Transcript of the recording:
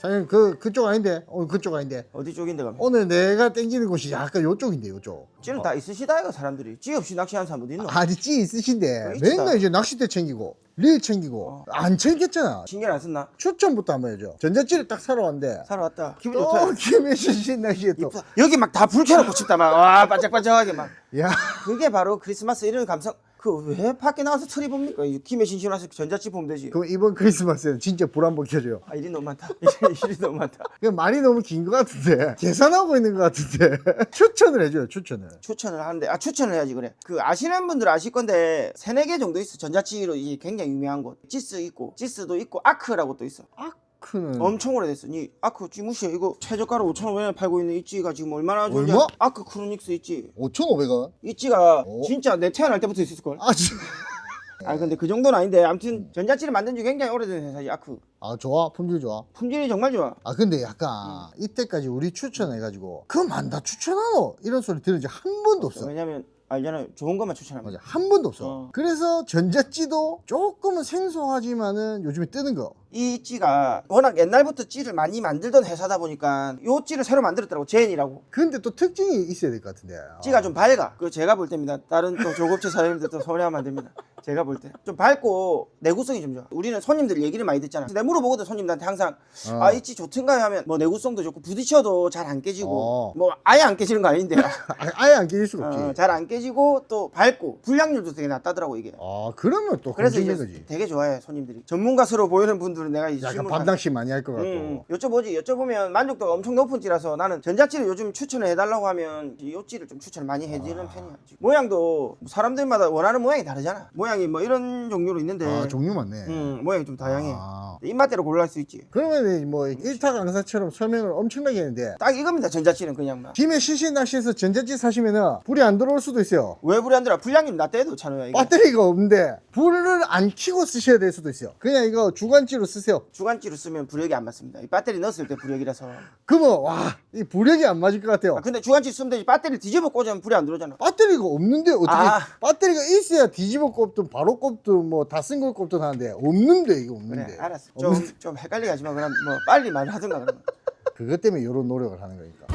사장님 그 그쪽 아닌데? 오늘 그쪽 아닌데? 어디 쪽인데 가면? 오늘 내가 땡기는 곳이 약간 요쪽인데 요쪽. 찌는 다 있으시다 이거 사람들이. 찌 없이 낚시하는 사람도 있노? 아니 찌 있으신데. 어, 있다. 맨날 이제 낚싯대 챙기고 릴 챙기고 어. 안 챙겼잖아. 신경 안 썼나? 추천부터 한번 해줘. 전자찌를 딱 사러 왔는데. 사러 왔다. 기분 좋다. 또 김혜신 낚시에 또. 이쁘다. 여기 막 다 불 켜놓고 춥다 막와 반짝반짝하게 막. 야, 그게 바로 크리스마스 이런 감성 그 왜 밖에 나와서 트리 봅니까? 이 김에 신신와서 전자집 보면 되지. 그럼 이번 크리스마스에는 진짜 불 한번 켜줘요. 아 일이 너무 많다. 일이 너무 많다. 그냥 말이 너무 긴 것 같은데. 계산하고 있는 것 같은데. 추천을 해줘요 추천을. 추천을 하는데. 아 추천을 해야지 그래. 그 아시는 분들 아실 건데 세네 개 정도 있어. 전자치로 이게 굉장히 유명한 곳. 지스 있고 지스도 있고 아크라고 또 있어. 아크 는 엄청 오래됐어 니 아크 찌무시야 이거 최저가로 5,500원에 팔고 있는 이 찌가 지금 얼마나 좋은지 얼마? 아크 크로닉스 있지 5,500원? 이 찌가 오. 진짜 내 태어날 때부터 있었을걸 아, 진- 아 근데 그 정도는 아닌데 아무튼 전자찌를 만든 지 굉장히 오래된 회사지 아크 아 좋아 품질 좋아. 품질이 정말 좋아 아 근데 약간 이때까지 우리 추천해가지고 그만 다 추천하노 이런 소리 들은 적 한 번도 없어. 왜냐면 알잖아요 좋은 것만 추천합니다 맞아 한 번도 없어. 어. 그래서 전자찌도 조금은 생소하지만은 요즘에 뜨는 거. 이 찌가 워낙 옛날부터 찌를 많이 만들던 회사다 보니까 요 찌를 새로 만들었더라고 제인이라고. 근데 또 특징이 있어야 될 것 같은데. 찌가 좀 밝아. 그 제가 볼 때입니다. 다른 또 조급체 사장님들 또 서운해하면 안 됩니다. 제가 볼 때. 좀 밝고 내구성이 좀 좋아. 우리는 손님들 얘기를 많이 듣잖아. 내가 물어보거든 손님들한테 항상. 어. 아 이 찌 좋든가요 하면 뭐 내구성도 좋고 부딪혀도 잘 안 깨지고 어. 뭐 아예 안 깨지는 거 아닌데. 아, 아예 안 깨질 수가 없지. 어, 잘안 깨지고 또 밝고 불량률도 되게 낮다더라고 이게. 아 그러면 또 그래서 이제. 되게 좋아해 손님들이. 전문가스러워 보이는 분들 은 내가 이 약간 질문 밤낚시 많이 할 것 같고. 음, 여쭤보지 여쭤보면 만족도가 엄청 높은 찌라서 나는 전자찌를 요즘 추천을 해달라고 하면 이 찌를 좀 추천을 많이 해주는 아. 편이야 모양도 사람들마다 원하는 모양이 다르잖아 모양이 뭐 이런 종류로 있는데 아 종류 많네. 음, 모양이 좀 다양해 아. 입맛대로 골라할 수 있지 그러면 뭐 일타 강사처럼 설명을 엄청나게 했는데 딱 이겁니다 전자찌는 그냥 막 김해 시신 낚시에서 전자찌 사시면은 불이 안 들어올 수도 있어요. 왜 불이 안 들어 불량률 낮다 해도 찬호야 이거 배터리가 없는데 불을 안 켜고 쓰셔야 될 수도 있어요. 그냥 이거 주간찌로 쓰세요. 주간찌로 쓰면 부력이 안 맞습니다. 이 배터리 넣었을 때 부력이라서. 그러면 와이 부력이 안 맞을 것 같아요. 아, 근데 주간찌 쓰면 되지. 배터리 뒤집어 꽂으면 불이 안 들어오잖아. 배터리가 없는데 어떻게 아. 배터리가 있어야 뒤집어 꼽든 바로 꼽든 뭐 다 쓴 걸 꼽든 하는데 없는데 이거 그래 없는데. 알았어. 좀 좀 헷갈리게 하지 마. 그럼 뭐 빨리 말하든가 그러면. 그것 때문에 이런 노력을 하는 거니까